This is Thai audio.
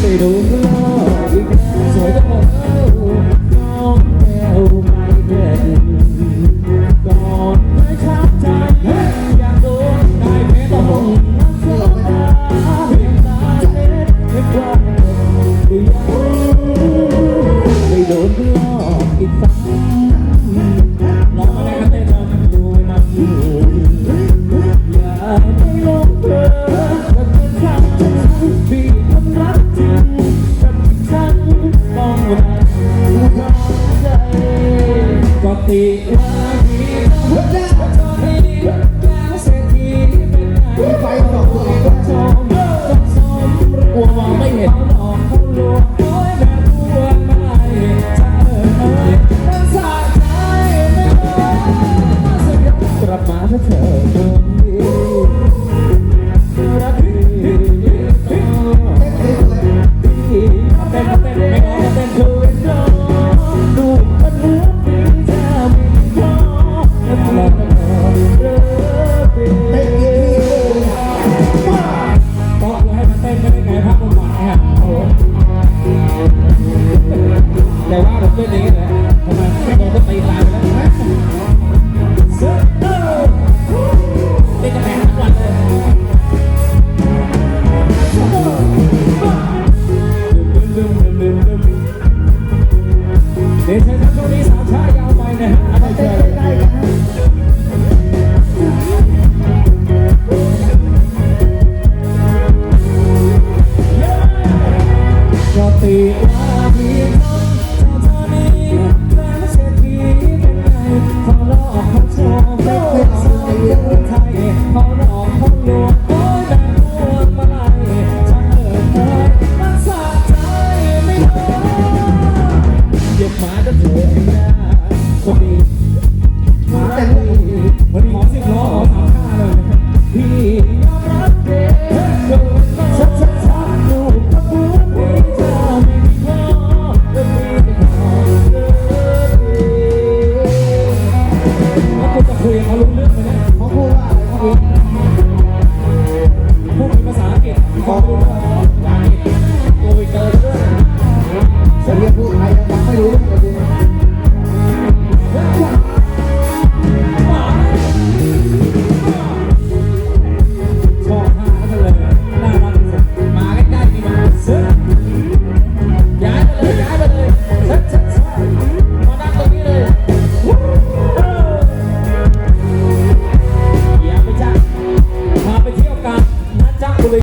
ไม่รู้ว่า Happy. Birthday. ดี๋ยเชิาก็มีสามชายาวไปนะฮะไม่ใช่ไดตี